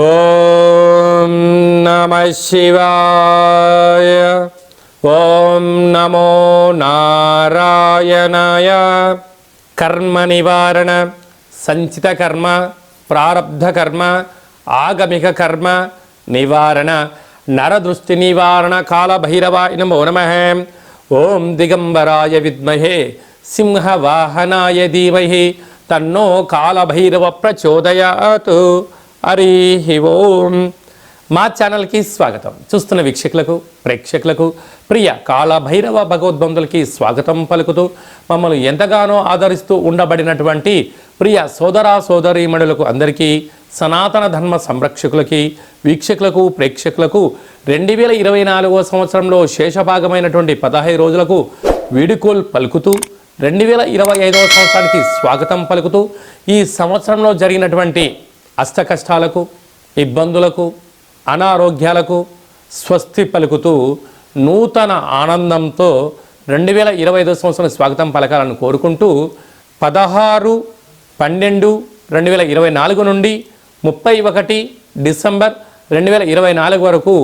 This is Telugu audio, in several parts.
ఓం నమ శివాయ ఓం నమో నారాయణాయ. కర్మ నివారణ సంచిత కర్మ ప్రారబ్ధ కర్మ ఆగమిక కర్మ నివారణ నరదృష్టి నివారణ కాళభైరవాయ నమో నమ. ఓం దిగంబరాయ విద్మహే సింహవాహనాయ ధీమహి తన్నో కాళభైరవ ప్రచోదయాత్. హరి ఓం. మా ఛానల్కి స్వాగతం. చూస్తున్న వీక్షకులకు ప్రేక్షకులకు ప్రియ కాళభైరవ భగవద్బంధులకి స్వాగతం పలుకుతూ మమ్మల్ని ఎంతగానో ఆదరిస్తూ ఉండబడినటువంటి ప్రియ సోదరా సోదరీమణులకు అందరికీ సనాతన ధర్మ సంరక్షకులకి వీక్షకులకు ప్రేక్షకులకు రెండు వేల ఇరవై నాలుగో సంవత్సరంలో శేషభాగమైనటువంటి పదహైదు రోజులకు వీడుకోల్ పలుకుతూ రెండు వేల ఇరవై ఐదవ సంవత్సరానికి స్వాగతం పలుకుతూ ఈ సంవత్సరంలో జరిగినటువంటి అష్టకష్టాలకు ఇబ్బందులకు అనారోగ్యాలకు స్వస్తి పలుకుతూ నూతన ఆనందంతో రెండు వేల ఇరవై ఐదో సంవత్సరం స్వాగతం పలకాలని కోరుకుంటూ పదహారు పన్నెండు రెండు వేల ఇరవై నాలుగు నుండి ముప్పై ఒకటి డిసెంబర్ రెండు వేల ఇరవై నాలుగు వరకు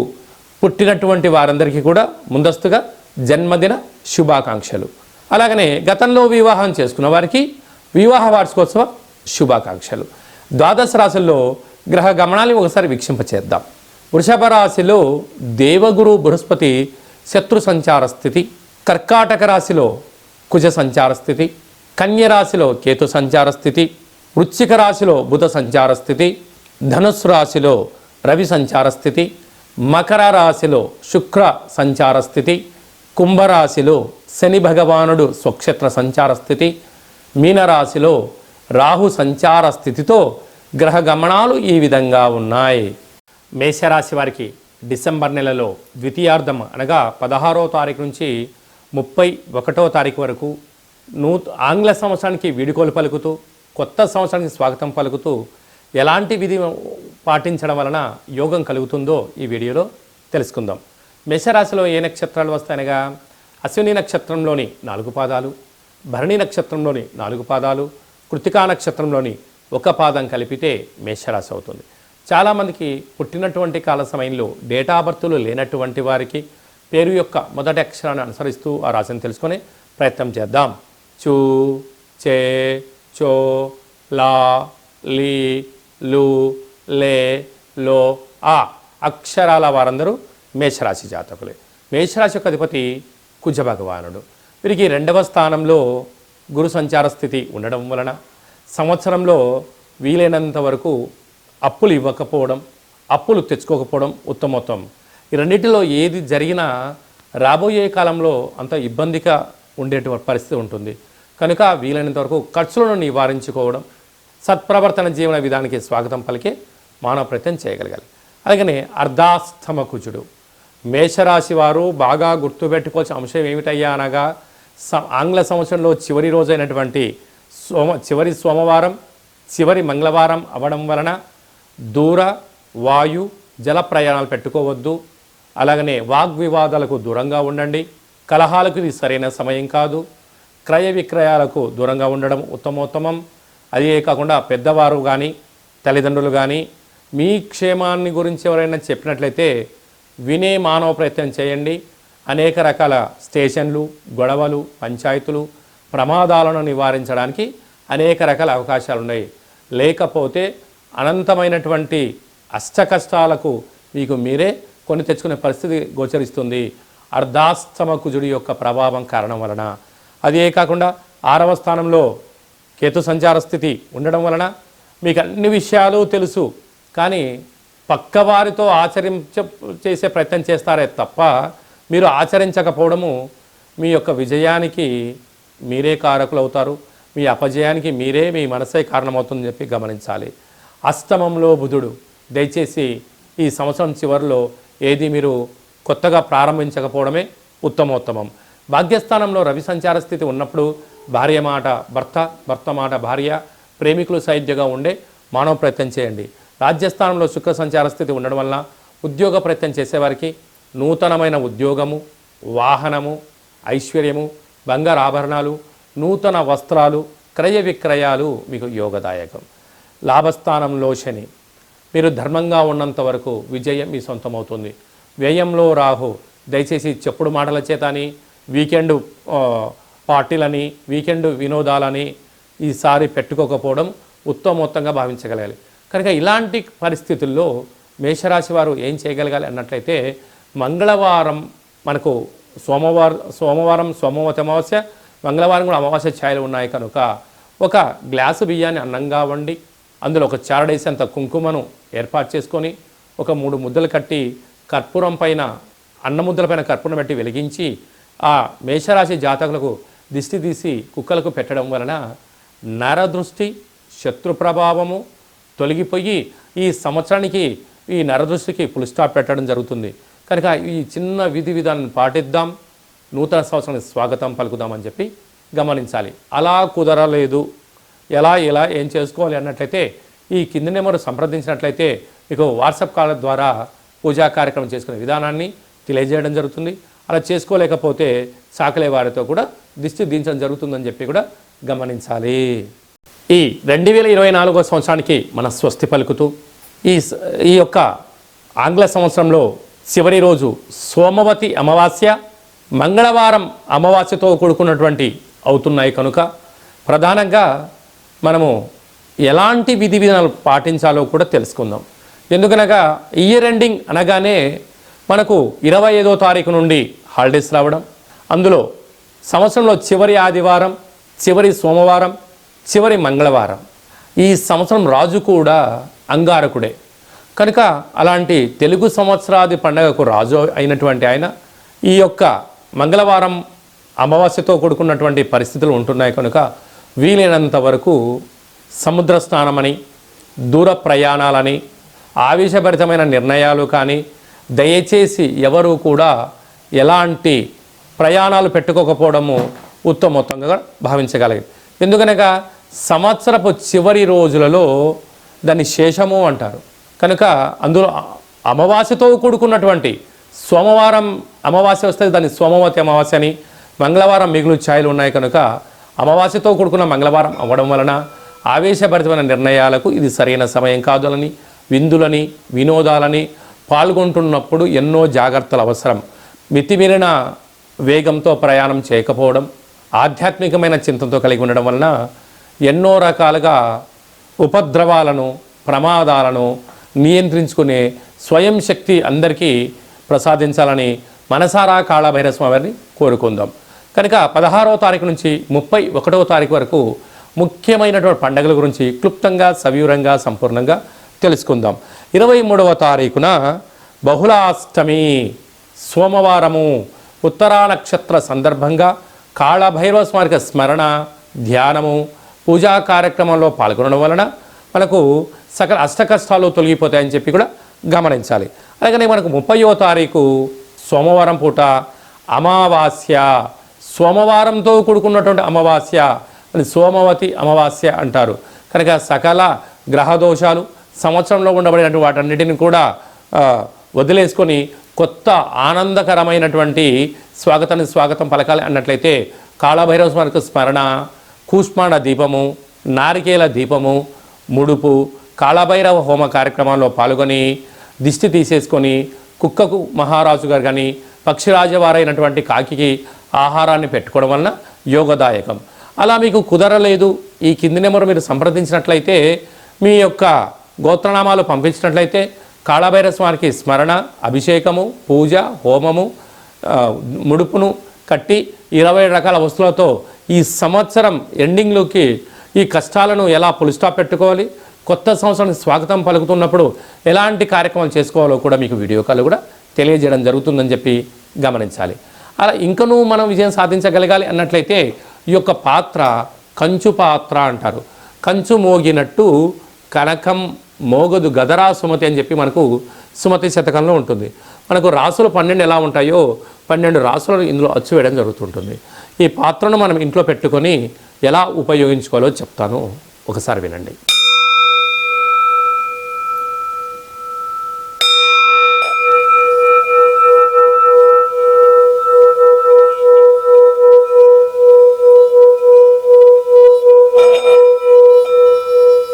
పుట్టినటువంటి వారందరికీ కూడా ముందస్తుగా జన్మదిన శుభాకాంక్షలు. అలాగనే గతంలో వివాహం చేసుకున్న వారికి వివాహ వార్షికోత్సవ శుభాకాంక్షలు. ద్వాదశ రాశుల్లో గ్రహ గమనాన్ని ఒకసారి వీక్షింపచేద్దాం. వృషభ రాశిలో దేవగురు బృహస్పతి శత్రు సంచార స్థితి కర్కాటక రాశిలో కుజ సంచార స్థితి కన్య రాశిలో కేతు సంచార స్థితి వృశ్చిక రాశిలో బుధ సంచార స్థితి ధనుస్సు రాశిలో రవి సంచార స్థితి మకర రాశిలో శుక్ర సంచార స్థితి కుంభరాశిలో శని భగవానుడు స్వక్షేత్ర సంచార స్థితి మీనరాశిలో రాహు సంచార స్థితితో గ్రహ గమనాలు ఈ విధంగా ఉన్నాయి. మేషరాశి వారికి డిసెంబర్ నెలలో ద్వితీయార్థం అనగా పదహారో తారీఖు నుంచి ముప్పై ఒకటో తారీఖు వరకు నూ ఆంగ్ల సంవత్సరానికి వీడుకోలు పలుకుతూ కొత్త సంవత్సరానికి స్వాగతం పలుకుతూ ఎలాంటి విధి పాటించడం వలన యోగం కలుగుతుందో ఈ వీడియోలో తెలుసుకుందాం. మేషరాశిలో ఏ నక్షత్రాలు వస్తాయనగా అశ్విని నక్షత్రంలోని నాలుగు పాదాలు భరణి నక్షత్రంలోని నాలుగు పాదాలు కృతికా నక్షత్రంలోని ఒక పాదం కలిపితే మేషరాశి అవుతుంది. చాలామందికి పుట్టినటువంటి కాల సమయంలో డేటా బర్త్లు లేనటువంటి వారికి పేరు యొక్క మొదటి అక్షరాన్ని అనుసరిస్తూ ఆ రాశిని తెలుసుకొని ప్రయత్నం చేద్దాం. చూ చే చో లా లీ లు లే లో ఆ అక్షరాల వారందరూ మేషరాశి జాతకులే. మేషరాశి యొక్క అధిపతి కుజ భగవానుడు. వీరికి రెండవ స్థానంలో గురు సంచార స్థితి ఉండడం వలన సంవత్సరంలో వీలైనంత వరకు అప్పులు ఇవ్వకపోవడం అప్పులు తెచ్చుకోకపోవడం ఉత్తమోత్తం. ఈ రెండింటిలో ఏది జరిగినా రాబోయే కాలంలో అంత ఇబ్బందిగా ఉండేటువంటి పరిస్థితి ఉంటుంది. కనుక వీలైనంత వరకు ఖర్చులను నివారించుకోవడం సత్ప్రవర్తన జీవన విధానానికి స్వాగతం పలికే మానవ ప్రయత్నం చేయగలగాలి. అలాగనే అర్ధాస్తమ కుజుడు. మేషరాశి వారు బాగా గుర్తుపెట్టుకోవాల్సిన అంశం ఏమిటయ్యా అనగా ఆంగ్ల సంవత్సరంలో చివరి రోజైనటువంటి సోమ చివరి సోమవారం చివరి మంగళవారం అవ్వడం వలన దూర వాయు జల ప్రయాణాలు పెట్టుకోవద్దు. అలాగనే వాగ్వివాదాలకు దూరంగా ఉండండి. కలహాలకు ఇది సరైన సమయం కాదు. క్రయ విక్రయాలకు దూరంగా ఉండడం ఉత్తమోత్తమం. అదే కాకుండా పెద్దవారు కానీ తల్లిదండ్రులు కానీ మీ క్షేమాన్ని గురించి ఎవరైనా చెప్పినట్లయితే వినే మానవ ప్రయత్నం చేయండి. అనేక రకాల స్టేషన్లు గొడవలు పంచాయతీలు ప్రమాదాలను నివారించడానికి అనేక రకాల అవకాశాలు ఉన్నాయి. లేకపోతే అనంతమైనటువంటి అష్ట కష్టాలకు మీకు మీరే కొని తెచ్చుకునే పరిస్థితి గోచరిస్తుంది. అర్ధాస్తమ కుజుడి యొక్క ప్రభావం కారణం వలన. అదే కాకుండా ఆరవ స్థానంలో కేతు సంచార స్థితి ఉండడం వలన మీకు అన్ని విషయాలు తెలుసు. కానీ పక్కవారితో ఆచరించ చేసే ప్రయత్నం చేస్తారే తప్ప మీరు ఆచరించకపోవడము మీ యొక్క విజయానికి మీరే కారకులు అవుతారు మీ అపజయానికి మీరే మీ మనసే కారణమవుతుందని చెప్పి గమనించాలి. అష్టమంలో బుధుడు దయచేసి ఈ సంవత్సరం చివరిలో ఏది మీరు కొత్తగా ప్రారంభించకపోవడమే ఉత్తమోత్తమం. భాగ్యస్థానంలో రవి సంచార స్థితి ఉన్నప్పుడు భార్య మాట భర్త భర్త మాట భార్య ప్రేమికులు సైద్యగా ఉండే మానవ ప్రయత్నం చేయండి. రాజ్యస్థానంలో శుక్ర సంచార స్థితి ఉండడం వల్ల ఉద్యోగ ప్రయత్నం చేసేవారికి నూతనమైన ఉద్యోగము వాహనము ఐశ్వర్యము బంగారు ఆభరణాలు నూతన వస్త్రాలు క్రయ విక్రయాలు మీకు యోగదాయకం. లాభస్థానంలో శని. మీరు ధర్మంగా ఉన్నంత వరకు విజయం మీ సొంతమవుతుంది. వ్యయంలో రాహు. దయచేసి చెప్పుడు మాటల చేత అని వీకెండ్ పార్టీలని వీకెండ్ వినోదాలని ఈసారి పెట్టుకోకపోవడం ఉత్తమోత్తంగా భావించగలగాలి. కనుక ఇలాంటి పరిస్థితుల్లో మేషరాశి వారు ఏం చేయగలగాలి అన్నట్లయితే మంగళవారం మనకు సోమవారం సోమవారం సోమవతి అమావాస్య మంగళవారం కూడా అమావాస్య ఛాయలు ఉన్నాయి కనుక ఒక గ్లాసు బియ్యాన్ని అన్నంగా వండి అందులో ఒక చారడేసేంత కుంకుమను ఏర్పాటు చేసుకొని ఒక మూడు ముద్దలు కట్టి కర్పూరం పైన అన్న ముద్దల పైన కర్పూరం పెట్టి వెలిగించి ఆ మేషరాశి జాతకులకు దిష్టి తీసి కుక్కలకు పెట్టడం వలన నరదృష్టి శత్రు ప్రభావము తొలగిపోయి ఈ సంవత్సరానికి ఈ నరదృష్టికి ఫుల్ స్టాప్ పెట్టడం జరుగుతుంది. కనుక ఈ చిన్న విధి విధానాన్ని పాటిద్దాం. నూతన సంవత్సరానికి స్వాగతం పలుకుదామని చెప్పి గమనించాలి. అలా కుదరలేదు. ఎలా ఎలా ఏం చేసుకోవాలి అన్నట్లయితే ఈ కింది నెంబర్ సంప్రదించినట్లయితే మీకు వాట్సాప్ కాల్ ద్వారా పూజా కార్యక్రమం చేసుకునే విధానాన్ని తెలియజేయడం జరుగుతుంది. అలా చేసుకోలేకపోతే సాకలే వారితో కూడా దిష్టి దించడం జరుగుతుందని చెప్పి కూడా గమనించాలి. ఈ రెండు వేల ఇరవై నాలుగో సంవత్సరానికి మన స్వస్తి పలుకుతూ ఈ ఈ యొక్క ఆంగ్ల సంవత్సరంలో చివరి రోజు సోమవతి అమావాస్య మంగళవారం అమావాస్యతో కూడుకున్నటువంటి అవుతున్నాయి కనుక ప్రధానంగా మనము ఎలాంటి విధి విధానాలు పాటించాలో కూడా తెలుసుకుందాం. ఎందుకనగా ఇయర్ ఎండింగ్ అనగానే మనకు ఇరవై ఐదో తారీఖు నుండి హాలిడేస్ రావడం అందులో సంవత్సరంలో చివరి ఆదివారం చివరి సోమవారం చివరి మంగళవారం. ఈ సంవత్సరం రాజు కూడా అంగారకుడే. కనుక అలాంటి తెలుగు సంవత్సరాది పండగకు రాజు అయినటువంటి ఆయన ఈ యొక్క మంగళవారం అమావాస్యతో కూడుకున్నటువంటి పరిస్థితులు ఉంటున్నాయి కనుక వీలైనంత వరకు సముద్ర స్నానమని దూర ప్రయాణాలని ఆవేశభరితమైన నిర్ణయాలు కానీ దయచేసి ఎవరు కూడా ఎలాంటి ప్రయాణాలు పెట్టుకోకపోవడము ఉత్తమోత్తంగా భావించగలిగింది ఎందుకనగా సంవత్సరపు చివరి రోజులలో దాన్ని శేషము అంటారు. కనుక అందులో అమావాస్యతో కూడుకున్నటువంటి సోమవారం అమావాస్య వస్తే దాన్ని సోమవతి అమావాస్య అని మంగళవారం మిగులు ఛాయలు ఉన్నాయి కనుక అమావాస్యతో కూడుకున్న మంగళవారం అవ్వడం వలన ఆవేశభరితమైన నిర్ణయాలకు ఇది సరైన సమయం కాదులని విందులని వినోదాలని పాల్గొంటున్నప్పుడు ఎన్నో జాగ్రత్తలు అవసరం. మితిమీరిన వేగంతో ప్రయాణం చేయకపోవడం ఆధ్యాత్మికమైన చింతనతో కలిగి ఉండడం వలన ఎన్నో రకాలుగా ఉపద్రవాలను ప్రమాదాలను నియంత్రించుకునే స్వయం శక్తి అందరికీ ప్రసాదించాలని మనసారా కాళభైరవ వారిని కోరుకుందాం. కనుక పదహారవ తారీఖు నుంచి ముప్పై ఒకటవ తారీఖు వరకు ముఖ్యమైనటువంటి పండుగల గురించి క్లుప్తంగా సవివరంగా సంపూర్ణంగా తెలుసుకుందాం. ఇరవై మూడవ తారీఖున బహుళాష్టమి సోమవారము ఉత్తరా నక్షత్ర సందర్భంగా కాళభైరవ స్మారక స్మరణ ధ్యానము పూజా కార్యక్రమంలో పాల్గొనడం వలన మనకు సకల అష్టకష్టాలు తొలగిపోతాయని చెప్పి కూడా గమనించాలి. అలాగనే మనకు ముప్పయో తారీఖు సోమవారం పూట అమావాస్య. సోమవారంతో కూడుకున్నటువంటి అమావాస్య అని సోమవతి అమావాస్య అంటారు. కనుక సకల గ్రహ దోషాలు సంవత్సరంలో ఉండబడినటువంటి వాటన్నిటిని కూడా వదిలేసుకొని కొత్త ఆనందకరమైనటువంటి స్వాగతాన్ని స్వాగతం పలకాలి అన్నట్లయితే కాళభైరవ స్మరణ స్మరణ కూష్మాండ దీపము నారికేల దీపము ముడుపు కాళభైరవ హోమ కార్యక్రమాల్లో పాల్గొని దిష్టి తీసేసుకొని కుక్కకు మహారాజు గారు కానీ పక్షిరాజవారైనటువంటి కాకికి ఆహారాన్ని పెట్టుకోవడం వలన యోగదాయకం. అలా మీకు కుదరలేదు ఈ కింది నెంబర్ మీరు సంప్రదించినట్లయితే మీ యొక్క గోత్రనామాలు పంపించినట్లయితే కాళభైరవ స్వామికి స్మరణ అభిషేకము పూజ హోమము ముడుపును కట్టి ఇరవై రకాల వస్తువులతో ఈ సంవత్సరం ఎండింగ్లోకి ఈ కష్టాలను ఎలా పులిస్టాప్ పెట్టుకోవాలి? కొత్త సంవత్సరానికి స్వాగతం పలుకుతున్నప్పుడు ఎలాంటి కార్యక్రమాలు చేసుకోవాలో కూడా మీకు వీడియో కాల్ కూడా తెలియజేయడం జరుగుతుందని చెప్పి గమనించాలి. అలా ఇంకనూ మనం విజయం సాధించగలగాలి అన్నట్లయితే ఈ యొక్క పాత్ర కంచు పాత్ర అంటారు. కంచు మోగినట్టు కనకం మోగదు గదరా సుమతి అని చెప్పి మనకు సుమతి శతకంలో ఉంటుంది. మనకు రాసులు పన్నెండు ఎలా ఉంటాయో పన్నెండు రాసులను ఇందులో అచ్చు వేయడం జరుగుతుంటుంది. ఈ పాత్రను మనం ఇంట్లో పెట్టుకొని ఎలా ఉపయోగించుకోవాలో చెప్తాను. ఒకసారి వినండి.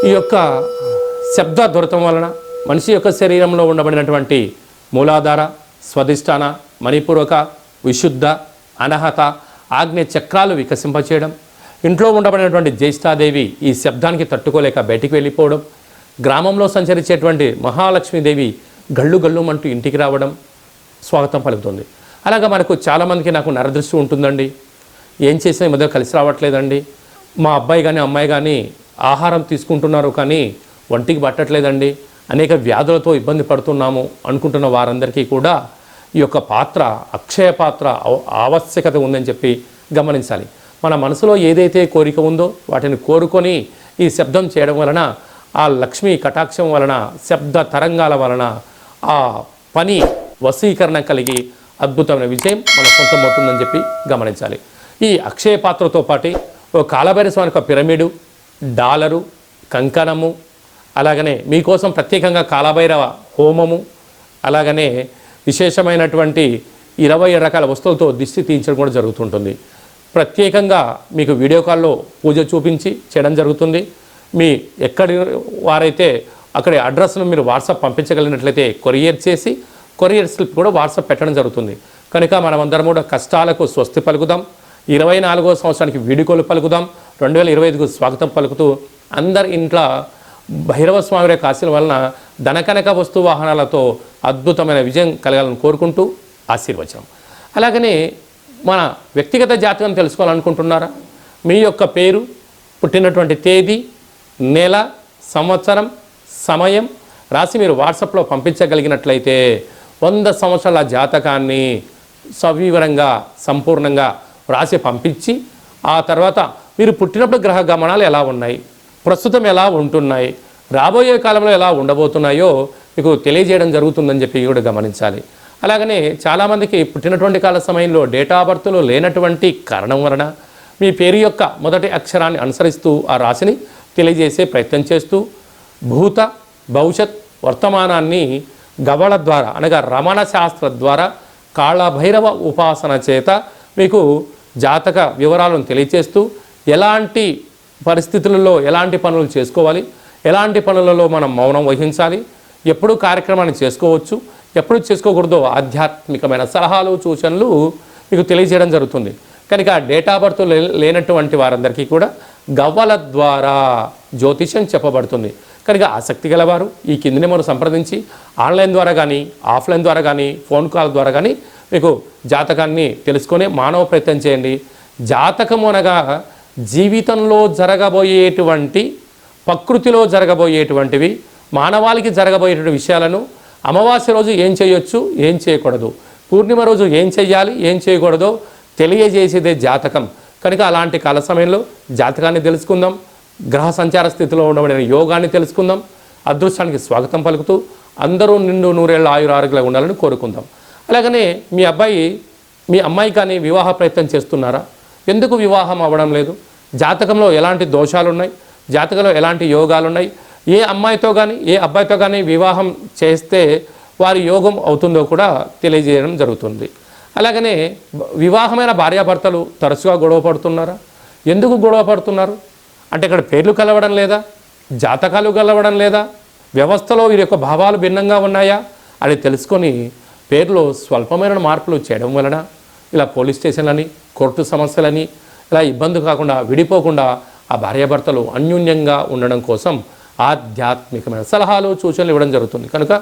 ఈ యొక్క శబ్ద దురతం వలన మనిషి యొక్క శరీరంలో ఉండబడినటువంటి మూలాధార స్వధిష్టాన మణిపూర్వక విశుద్ధ అనహత ఆగ్నేయ చక్రాలు వికసింపచేయడం ఇంట్లో ఉండబడినటువంటి జ్యేష్ఠాదేవి ఈ శబ్దానికి తట్టుకోలేక బయటికి వెళ్ళిపోవడం గ్రామంలో సంచరించేటువంటి మహాలక్ష్మీదేవి గళ్ళు గళ్ళుమంటూ ఇంటికి రావడం స్వాగతం పలుకుతుంది. అలాగా మనకు చాలామందికి నాకు నరదృష్టి ఉంటుందండి. ఏం చేసినా మధ్య కలిసి రావట్లేదండి. మా అబ్బాయి కానీ అమ్మాయి కానీ ఆహారం తీసుకుంటున్నారు కానీ ఒంటికి పట్టట్లేదండి. అనేక వ్యాధులతో ఇబ్బంది పడుతున్నాము అనుకుంటున్న వారందరికీ కూడా ఈ యొక్క పాత్ర అక్షయ పాత్ర ఆవశ్యకత ఉందని చెప్పి గమనించాలి. మన మనసులో ఏదైతే కోరిక ఉందో వాటిని కోరుకొని ఈ శబ్దం చేయడం వలన ఆ లక్ష్మీ కటాక్షం వలన శబ్ద తరంగాల వలన ఆ పని వశీకరణ కలిగి అద్భుతమైన విజయం మన సొంతమవుతుందని చెప్పి గమనించాలి. ఈ అక్షయ పాత్రతో పాటు ఓ కాలభైర స్వామి యొక్క పిరమిడు డాలరు కంకణము అలాగనే మీకోసం ప్రత్యేకంగా కాలభైరవ హోమము అలాగనే విశేషమైనటువంటి ఇరవై రకాల వస్తువులతో దిష్టి తీయించడం కూడా జరుగుతుంటుంది. ప్రత్యేకంగా మీకు వీడియో కాల్లో పూజ చూపించి చేయడం జరుగుతుంది. మీ ఎక్కడి వారైతే అక్కడి అడ్రస్ను మీరు వాట్సాప్ పంపించగలిగినట్లయితే కొరియర్ చేసి కొరియర్ స్లిప్ కూడా వాట్సాప్ పెట్టడం జరుగుతుంది. కనుక మనమందరం కూడా కష్టాలకు స్వస్తి పలుకుదాం. ఇరవై నాలుగో సంవత్సరానికి వీడుకోలు పలుకుదాం. రెండు వేల ఇరవై ఐదుకు స్వాగతం పలుకుతూ అందరి ఇంట్లో భైరవ స్వామి యొక్క ఆశీల వలన ధనకనక వస్తు వాహనాలతో అద్భుతమైన విజయం కలగాలని కోరుకుంటూ ఆశీర్వచనం. అలాగనే మన వ్యక్తిగత జాతకం తెలుసుకోవాలనుకుంటున్నారా? మీ యొక్క పేరు పుట్టినటువంటి తేదీ నెల సంవత్సరం సమయం రాసి మీరు వాట్సాప్లో పంపించగలిగినట్లయితే వంద సంవత్సరాల జాతకాన్ని సవివరంగా సంపూర్ణంగా రాసి పంపించి ఆ తర్వాత మీరు పుట్టినప్పుడు గ్రహ గమనాలు ఎలా ఉన్నాయి? ప్రస్తుతం ఎలా ఉంటున్నాయి? రాబోయే కాలంలో ఎలా ఉండబోతున్నాయో మీకు తెలియజేయడం జరుగుతుందని చెప్పి కూడా గమనించాలి. అలాగనే చాలామందికి పుట్టినటువంటి కాల సమయంలో డేటా బర్త్లో లేనటువంటి కారణం వలన మీ పేరు యొక్క మొదటి అక్షరాన్ని అనుసరిస్తూ ఆ రాశిని తెలియజేసే ప్రయత్నం చేస్తూ భూత భవిష్యత్ వర్తమానాన్ని గవళ ద్వారా అనగా రమణ శాస్త్ర ద్వారా కాళభైరవ ఉపాసన చేత మీకు జాతక వివరాలను తెలియచేస్తూ ఎలాంటి పరిస్థితులలో ఎలాంటి పనులు చేసుకోవాలి ఎలాంటి పనులలో మనం మౌనం వహించాలి ఎప్పుడు కార్యక్రమాన్ని చేసుకోవచ్చు ఎప్పుడు చేసుకోకూడదో ఆధ్యాత్మికమైన సలహాలు సూచనలు మీకు తెలియజేయడం జరుగుతుంది. కనుక డేటా బర్త్ లేనటువంటి వారందరికీ కూడా గవ్వల ద్వారా జ్యోతిష్యం చెప్పబడుతుంది. కనుక ఆసక్తి గలవారు ఈ కిందనే మనం సంప్రదించి ఆన్లైన్ ద్వారా కానీ ఆఫ్లైన్ ద్వారా కానీ ఫోన్ కాల్ ద్వారా కానీ మీకు జాతకాన్ని తెలుసుకొని మానవ ప్రయత్నం చేయండి. జాతకము అనగా జీవితంలో జరగబోయేటువంటి ప్రకృతిలో జరగబోయేటువంటివి మానవాళికి జరగబోయేటువంటి విషయాలను అమావాస్య రోజు ఏం చేయొచ్చు? ఏం చేయకూడదు. పూర్ణిమ రోజు ఏం చేయాలి ఏం చేయకూడదో తెలియజేసేదే జాతకం. కనుక అలాంటి కాల సమయంలో జాతకాన్ని తెలుసుకుందాం. గ్రహ సంచార స్థితిలో ఉండబడిన యోగాన్ని తెలుసుకుందాం. అదృష్టానికి స్వాగతం పలుకుతూ అందరూ నిండు నూరేళ్ళ ఆయుర ఆరోగ్యంగా ఉండాలని కోరుకుందాం. అలాగనే మీ అబ్బాయి మీ అమ్మాయి కానీ వివాహ ప్రయత్నం చేస్తున్నారా? ఎందుకు వివాహం అవ్వడం లేదు? జాతకంలో ఎలాంటి దోషాలు ఉన్నాయి జాతకంలో ఎలాంటి యోగాలు ఉన్నాయి ఏ అమ్మాయితో కానీ ఏ అబ్బాయితో కానీ వివాహం చేస్తే వారి యోగం అవుతుందో కూడా తెలియజేయడం జరుగుతుంది. అలాగనే వివాహమైన భార్యాభర్తలు తరచుగా గొడవ పడుతున్నారా? ఎందుకు గొడవ పడుతున్నారు? అంటే ఇక్కడ పేర్లు కలవడం లేదా? జాతకాలు కలవడం లేదా? వ్యవస్థలో వీరి యొక్క భావాలు భిన్నంగా ఉన్నాయా? అని తెలుసుకొని పేర్లో స్వల్పమైన మార్పులు చేయడం వలన ఇలా పోలీస్ స్టేషన్లని కోర్టు సమస్యలని ఇలా ఇబ్బంది కాకుండా విడిపోకుండా ఆ భార్యాభర్తలు అన్యోన్యంగా ఉండడం కోసం ఆధ్యాత్మికమైన సలహాలు సూచనలు ఇవ్వడం జరుగుతుంది. కనుక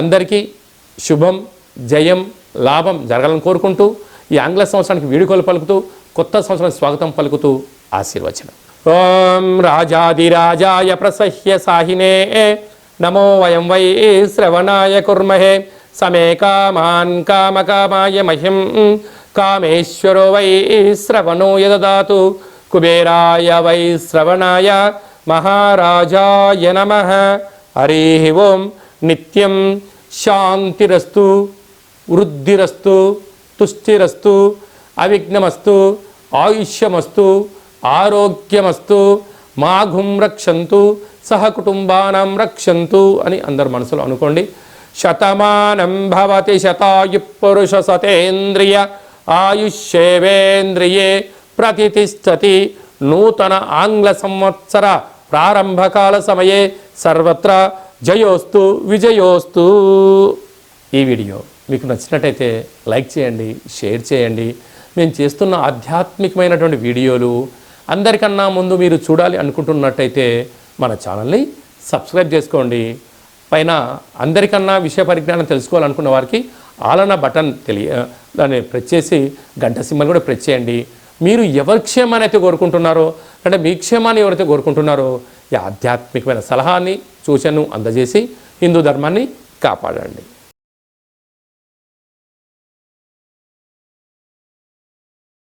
అందరికీ శుభం జయం లాభం జరగాలని కోరుకుంటూ ఈ ఆంగ్ల సంవత్సరానికి వీడుకోలు పలుకుతూ కొత్త సంవత్సరానికి స్వాగతం పలుకుతూ ఆశీర్వచనం. ఓం రాజాదిరాజాయ ప్రసహ్య సాహినే నమో వయం వై శ్రవణాయ కుర్మహే సమే కామాన్ కామకామాయ మహిం కామేశ్వరో వై శ్రవణో యదదాతు కుబేరాయ వై శ్రవణాయ మహారాజాయ నమ. హరి ఓం. నిత్యం శాంతిరస్తు వృద్ధిరస్తు తుష్టిరస్తు అవిఘ్నమస్తు ఆయుష్యమస్తు ఆరోగ్యమస్తు మాఘుం రక్షంతు సహకుటుంబానం రక్షంతు అని అందరు మనసులో అనుకోండి. శతమానం భవతి శతాయు పురుష సతేంద్రియ ఆయుష్యేవేంద్రియే ప్రతిష్టతి నూతన ఆంగ్ల సంవత్సర ప్రారంభకాల సమయే సర్వత్ర జయోస్తు విజయోస్తు. ఈ వీడియో మీకు నచ్చినట్టయితే లైక్ చేయండి షేర్ చేయండి. మేము చేస్తున్న ఆధ్యాత్మికమైనటువంటి వీడియోలు అందరికన్నా ముందు మీరు చూడాలి అనుకుంటున్నట్టయితే మన ఛానల్ని సబ్స్క్రైబ్ చేసుకోండి. పైన అందరికన్నా విషయ పరిజ్ఞానం తెలుసుకోవాలనుకున్న వారికి ఆలన బటన్ తెలియ దాన్ని ప్రెస్ చేసి గంట సింబల్ కూడా ప్రెస్ చేయండి. మీరు ఎవరి క్షేమాన్ని అయితే కోరుకుంటున్నారో అంటే మీ క్షేమాన్ని ఎవరైతే కోరుకుంటున్నారో ఈ ఆధ్యాత్మికమైన సలహాన్ని సూచనను అందజేసి హిందూ ధర్మాన్ని కాపాడండి.